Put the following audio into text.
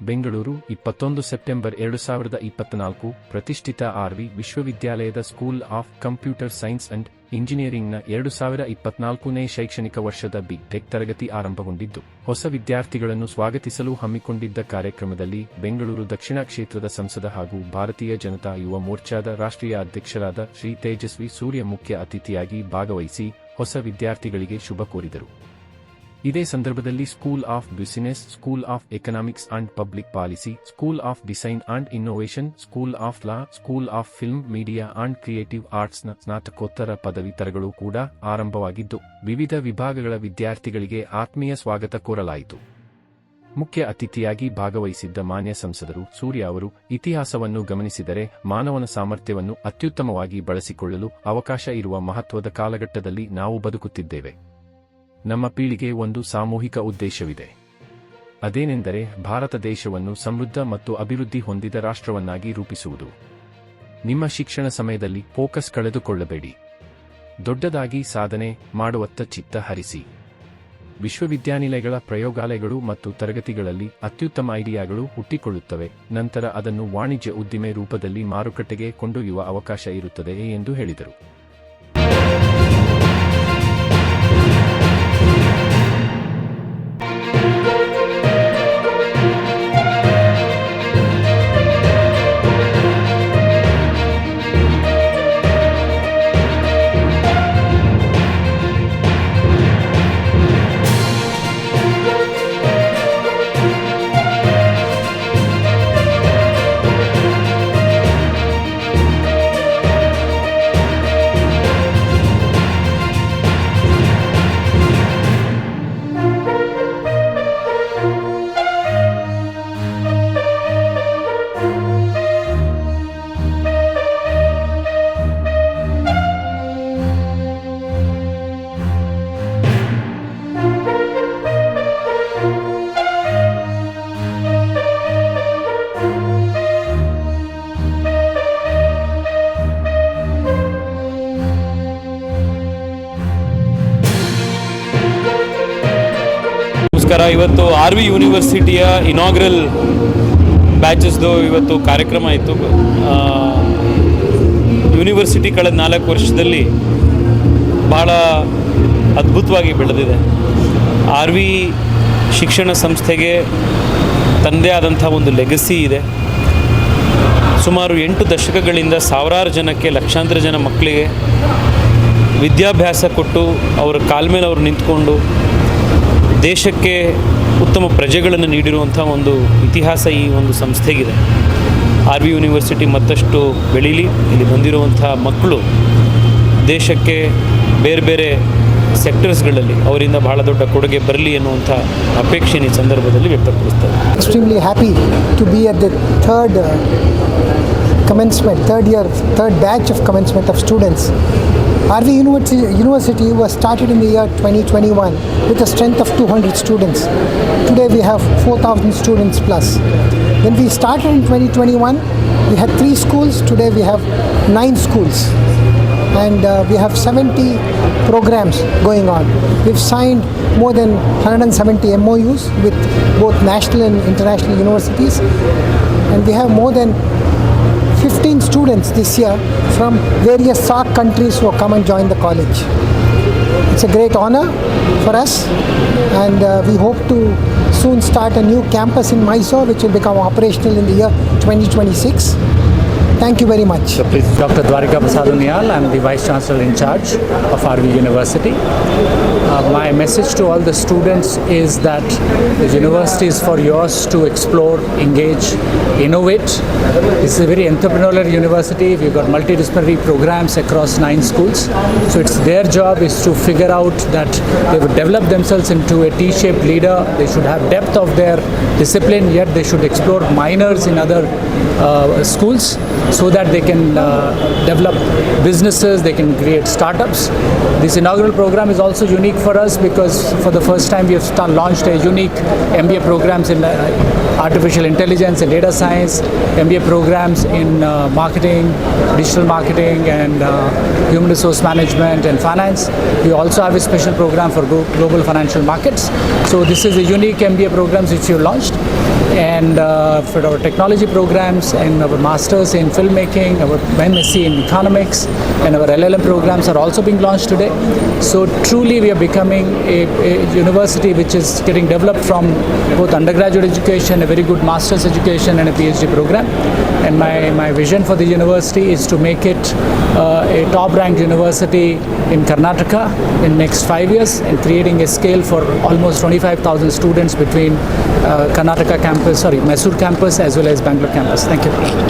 ಬೆಂಗಳೂರು, ಇಪ್ಪತ್ತೊಂದು ಸೆಪ್ಟೆಂಬರ್ ಎರಡು ಸಾವಿರದ ಇಪ್ಪತ್ನಾಲ್ಕು, ಪ್ರತಿಷ್ಠಿತ ಆರ್ವಿ ವಿಶ್ವವಿದ್ಯಾಲಯದ school of computer science and ಇಂಜಿನಿಯರಿಂಗ್ನ ಎರಡು ಸಾವಿರ ಇಪ್ಪತ್ನಾಲ್ಕನೇ ಶೈಕ್ಷಣಿಕ ವರ್ಷದ ಬಿ ಟೆಕ್ ತರಗತಿ ಆರಂಭಗೊಂಡಿದ್ದು, ಹೊಸ ವಿದ್ಯಾರ್ಥಿಗಳನ್ನು ಸ್ವಾಗತಿಸಲು ಹಮ್ಮಿಕೊಂಡಿದ್ದ ಕಾರ್ಯಕ್ರಮದಲ್ಲಿ ಬೆಂಗಳೂರು ದಕ್ಷಿಣ ಕ್ಷೇತ್ರದ ಸಂಸದ ಹಾಗೂ ಭಾರತೀಯ ಜನತಾ ಯುವ ಮೋರ್ಚಾದ ರಾಷ್ಟ್ರೀಯ ಅಧ್ಯಕ್ಷರಾದ ಶ್ರೀ ತೇಜಸ್ವಿ ಸೂರ್ಯ ಮುಖ್ಯ ಅತಿಥಿಯಾಗಿ ಭಾಗವಹಿಸಿ ಹೊಸ ವಿದ್ಯಾರ್ಥಿಗಳಿಗೆ ಶುಭ ಕೋರಿದರು. ಇದೇ ಸಂದರ್ಭದಲ್ಲಿ school of business school of economics and public policy school of design and innovation school of law school of film media and creative ಆರ್ಟ್ಸ್ನ ಸ್ನಾತಕೋತ್ತರ ಪದವಿತರಗಳು ಕೂಡ ಆರಂಭವಾಗಿದ್ದು, ವಿವಿಧ ವಿಭಾಗಗಳ ವಿದ್ಯಾರ್ಥಿಗಳಿಗೆ ಆತ್ಮೀಯ ಸ್ವಾಗತ ಕೋರಲಾಯಿತು. ಮುಖ್ಯ ಅತಿಥಿಯಾಗಿ ಭಾಗವಹಿಸಿದ್ದ ಮಾನ್ಯ ಸಂಸದರು ಸೂರ್ಯ ಅವರು, ಇತಿಹಾಸವನ್ನು ಗಮನಿಸಿದರೆ ಮಾನವನ ಸಾಮರ್ಥ್ಯವನ್ನು ಅತ್ಯುತ್ತಮವಾಗಿ ಬಳಸಿಕೊಳ್ಳಲು ಅವಕಾಶ ಇರುವ ಮಹತ್ವದ ಕಾಲಘಟ್ಟದಲ್ಲಿ ನಾವು ಬದುಕುತ್ತಿದ್ದೇವೆ. ನಮ್ಮ ಪೀಳಿಗೆ ಒಂದು ಸಾಮೂಹಿಕ ಉದ್ದೇಶವಿದೆ. ಅದೇನೆಂದರೆ ಭಾರತ ದೇಶವನ್ನು ಸಮೃದ್ಧ ಮತ್ತು ಅಭಿವೃದ್ಧಿ ಹೊಂದಿದ ರಾಷ್ಟ್ರವನ್ನಾಗಿ ರೂಪಿಸುವುದು. ನಿಮ್ಮ ಶಿಕ್ಷಣ ಸಮಯದಲ್ಲಿ ಫೋಕಸ್ ಕಳೆದುಕೊಳ್ಳಬೇಡಿ. ದೊಡ್ಡದಾಗಿ ಸಾಧನೆ ಮಾಡುವತ್ತ ಚಿತ್ತ ಹರಿಸಿ. ವಿಶ್ವವಿದ್ಯಾನಿಲಯಗಳ ಪ್ರಯೋಗಾಲಯಗಳು ಮತ್ತು ತರಗತಿಗಳಲ್ಲಿ ಅತ್ಯುತ್ತಮ ಐಡಿಯಾಗಳು ಹುಟ್ಟಿಕೊಳ್ಳುತ್ತವೆ, ನಂತರ ಅದನ್ನು ವಾಣಿಜ್ಯ ಉದ್ದಿಮೆ ರೂಪದಲ್ಲಿ ಮಾರುಕಟ್ಟೆಗೆ ಕೊಂಡೊಯ್ಯುವ ಅವಕಾಶ ಇರುತ್ತದೆ ಎಂದು ಹೇಳಿದರು. ನಮಸ್ಕಾರ. ಇವತ್ತು ಆರ್ ವಿ ಯೂನಿವರ್ಸಿಟಿಯ ಇನಾಗ್ರಲ್ ಬ್ಯಾಚಸ್ದು ಇವತ್ತು ಕಾರ್ಯಕ್ರಮ ಇತ್ತು. ಯೂನಿವರ್ಸಿಟಿ ಕಳೆದ ನಾಲ್ಕು ವರ್ಷದಲ್ಲಿ ಭಾಳ ಅದ್ಭುತವಾಗಿ ಬೆಳೆದಿದೆ. ಆರ್ ವಿ ಶಿಕ್ಷಣ ಸಂಸ್ಥೆಗೆ ತನ್ನದೇ ಆದಂಥ ಒಂದು ಲೆಗಸಿ ಇದೆ. ಸುಮಾರು ಎಂಟು ದಶಕಗಳಿಂದ ಸಾವಿರಾರು ಜನಕ್ಕೆ, ಲಕ್ಷಾಂತರ ಜನ ಮಕ್ಕಳಿಗೆ ವಿದ್ಯಾಭ್ಯಾಸ ಕೊಟ್ಟು ಅವರ ಕಾಲ ಮೇಲೆ ಅವರು ನಿಂತ್ಕೊಂಡು ದೇಶಕ್ಕೆ ಉತ್ತಮ ಪ್ರಜೆಗಳನ್ನು ನೀಡಿರುವಂಥ ಒಂದು ಇತಿಹಾಸ ಈ ಒಂದು ಸಂಸ್ಥೆಗಿದೆ. ಆರ್ ವಿ ಯೂನಿವರ್ಸಿಟಿ ಮತ್ತಷ್ಟು ಬೆಳೀಲಿ, ಇಲ್ಲಿ ಬಂದಿರುವಂಥ ಮಕ್ಕಳು ದೇಶಕ್ಕೆ ಬೇರೆ ಬೇರೆ ಸೆಕ್ಟರ್ಸ್ಗಳಲ್ಲಿ ಅವರಿಂದ ಬಹಳ ದೊಡ್ಡ ಕೊಡುಗೆ ಬರಲಿ ಎನ್ನುವಂಥ ಅಪೇಕ್ಷೆ ಈ ಸಂದರ್ಭದಲ್ಲಿ ವ್ಯಕ್ತಪಡಿಸ್ತಾರೆ. Extremely happy to be at the third commencement, third year, third batch of commencement of students. RV University, University was started in the year 2021 with a strength of 200 students. Today we have 4,000 students plus. When we started in 2021, we had three schools. Today we have nine schools and uh, we have 70 programs going on. We've signed more than 170 MOUs with both national and international universities, and we have more than 15 students this year from various SAARC countries who have come and joined the college. It's a great honor for us, and uh, we hope to soon start a new campus in Mysore, which will become operational in the year 2026. Thank you very much. Dr. Dwarika Prasad I'm the Vice Chancellor in charge of RV University. Message to all the students is that the university is for yours to explore, engage, innovate. Is a very entrepreneurial university. We've got multidisciplinary programs across nine schools. So it's their job is to figure out that they would develop themselves into a T-shaped leader. They should have depth of their discipline, yet they should explore minors in other uh, schools so that they can uh, develop businesses, they can create startups. This inaugural program is also unique for us because for the first time we have start, launched a unique MBA programs in uh, artificial intelligence and data science, MBA programs in uh, marketing, digital marketing and uh, human resource management and finance. We also have a special program for global financial markets. So this is a unique MBA programs which have launched And uh, for our technology programs and our masters in filmmaking, our MSc in economics, and our LLM programs are also being launched today. So truly, we are becoming a, a university which is getting developed from both undergraduate education, a very good master's education, and a PhD program. And my, my vision for the university is to make it uh, a top-ranked university in Karnataka in next five years and creating a scale for almost 25,000 students between uh, Karnataka campus, sorry, Mysore campus as well as Bangalore campus. Thank you.